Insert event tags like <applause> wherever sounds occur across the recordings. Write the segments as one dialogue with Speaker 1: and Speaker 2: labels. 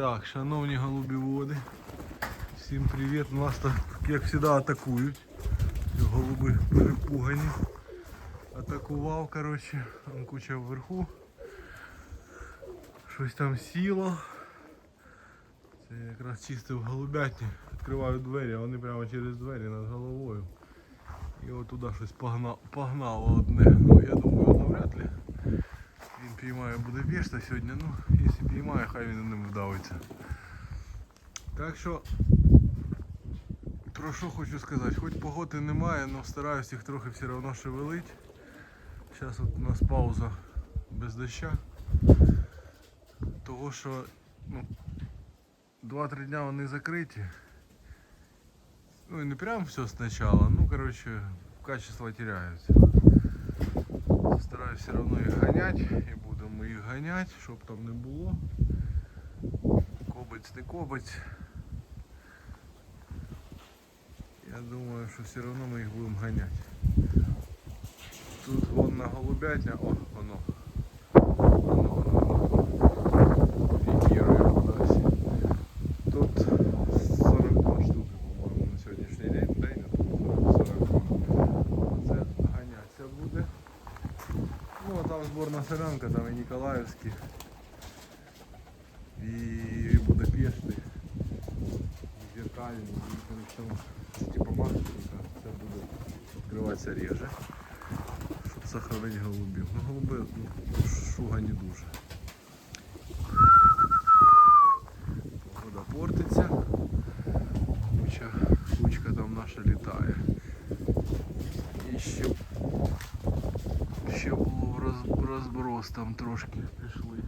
Speaker 1: Так, шановні голубіводи, всім привіт. Нас так, як завжди, атакують. Голуби перепугані. Атакував, коротше, там куча вверху. Щось там сіло. Це я якраз чистив голубятні. Відкриваю двері, а вони прямо через двері над головою. І от туди щось погнало, погнало одне. Ну я думаю, навряд ли. Він піймає Будапешта сьогодні, ну, якщо піймає, хай він ним вдавиться. Так що, про що хочу сказати, хоч погоди немає, але стараюсь їх трохи все одно шевелить. Зараз от у нас пауза без доща. Того що ну, 2-3 дня вони закриті. Ну і не прям все спочатку, ну короче, качество теряется. Стараюсь все равно будемо їх ганять, щоб там не було. Кобець не кобець. Я думаю, що все одно ми їх будемо ганяти. Тут вон на голубятня, о, воно воно. Фігірує кудись. Тут 42 штуки, по-моєму, на сьогоднішній день. День тут 42. Це ганяться буде. Ну, а там зборна селянка, там і Ніколаївські, і Будапешти, і Зеркальні, і коротше, там типа маршрутка, це буде реже, щоб сохранити голубів. Ну, голуби ну, шуга не дуже. Погода портиться, куча, кучка там наша літає. І ще Ще було роз, розброс там трошки пішли.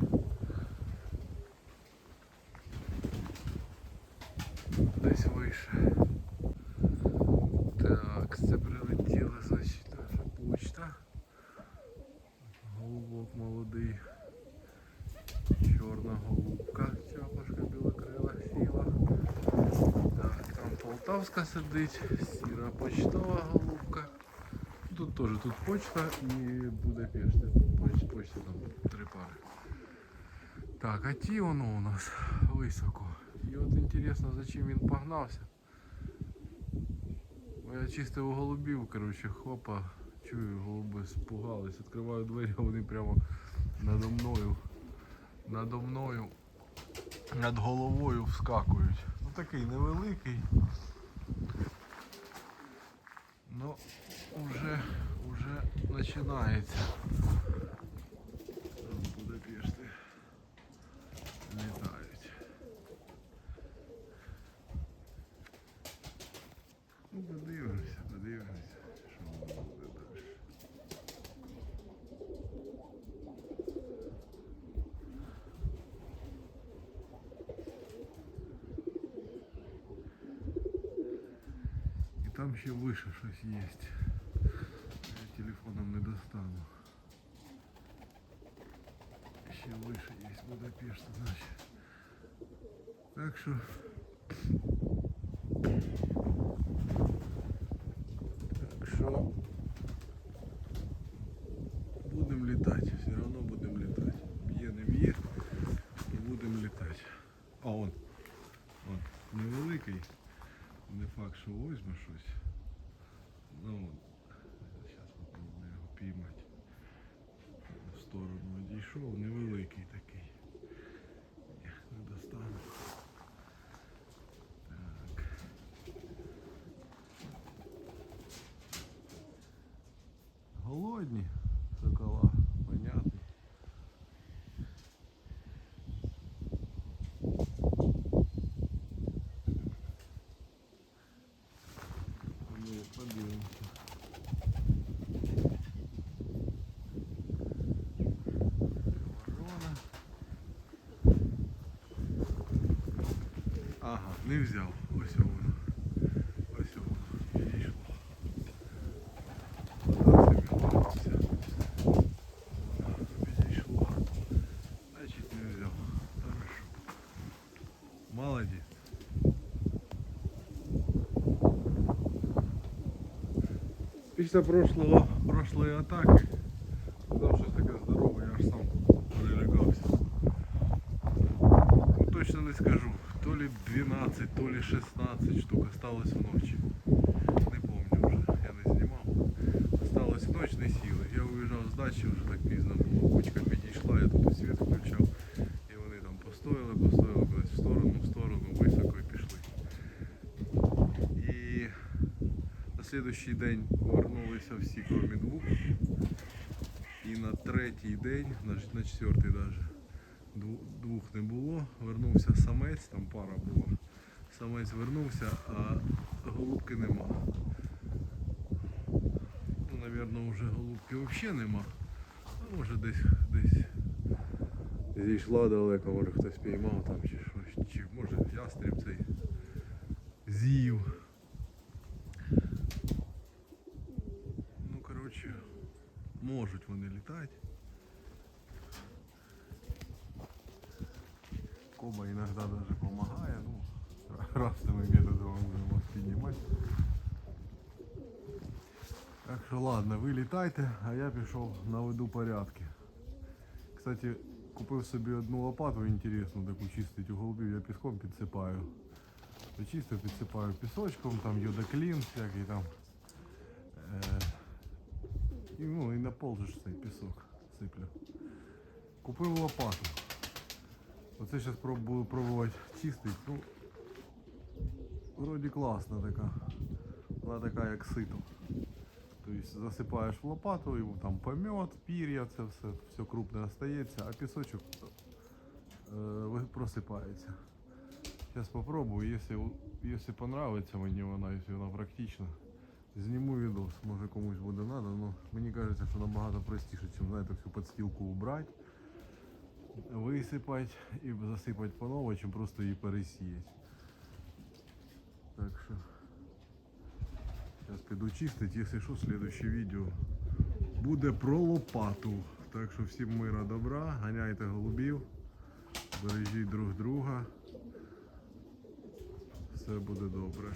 Speaker 1: Десь вище. Так, це прилетіла, значить, наша почта. Голубок молодий. Чорна голубка, чапашка білокрила сіла. Так, там полтавська сидить, сіра почтова голубка. Тут теж тут почта і Будапешт. Поч, почта там три пари. Так, а ті воно у нас високо. І от інтересно, за чим він погнався. Бо Я чистив голубів, коротше, хопа, чую, голуби спугались, відкриваю двері, вони прямо надо мною, надо мною, над головою вскакують. Ну такий невеликий. Ну, уже, уже починається. Там ще вище щось є. Я телефоном не достану. Ще вище є Будапешт, значить. Так що факт, що возьме щось. Ну, зараз попробую його піймати. В сторону одійшов, невеликий такий. Ні, не достану. Так. Голодні сокола, не взяв. Ось воно. Ось воно. Підійшло. Куди це він дивився? Підійшло. Значить не взяв. Хорошо. Молодець. Після прошлого, прошлої атаки, сказав, що таке здорове, я аж сам перелякався. Ну, точно не скажу, то ли 12, то ли 16 штук осталось вночі. Не помню вже, я не знімав. Осталось ночь, не сіли. Я уїжджав з дачі, вже так пізно було. Кучка підійшла, я тут світ включав. І вони там постояли, постояли кудись в сторону, в сторону, високо і пішли. І на слідуючий день повернулися всі, крім двох. І на третій день, на, ж- на четвертий навіть, Двох не було. Вернувся самець, там пара була. Самець вернувся, а голубки нема. Ну, напевно, вже голубки взагалі нема. А може десь десь зійшла далеко, може хтось піймав там чи щось. Чи може ястріб цей з'їв. Ну, коротше, можуть вони літати. Коба іноді даже допомагає, ну, <laughs> разными методами будемо вас піднімати. Так що ладно, ви літайте, а я пішов наведу порядки. Кстати, купив собі одну лопату інтересну, таку чистить у голубів, я піском підсипаю. Чисто підсипаю пісочком, там йодоклін всякий там. Е, і, ну, і на пол же цей пісок сиплю. Купив лопату. Оце зараз буду пробувати чистити. Ну, вроді класна така. Вона така як сито. Тобто засипаєш в лопату, йому там помет, пір'я, це все, все крупне остається, а пісочок е, просипається. Зараз спробую, якщо, якщо понравиться мені вона, якщо вона практична, зніму відос, може комусь буде треба, но мені кажеться, що набагато простіше, ніж знаєте, всю подстілку убрати, висипати і засипати по новому, чим просто її пересіяти. Так що зараз піду чистити, якщо що, слідуще відео буде про лопату. Так що всім мира добра, ганяйте голубів, бережіть друг друга. Все буде добре.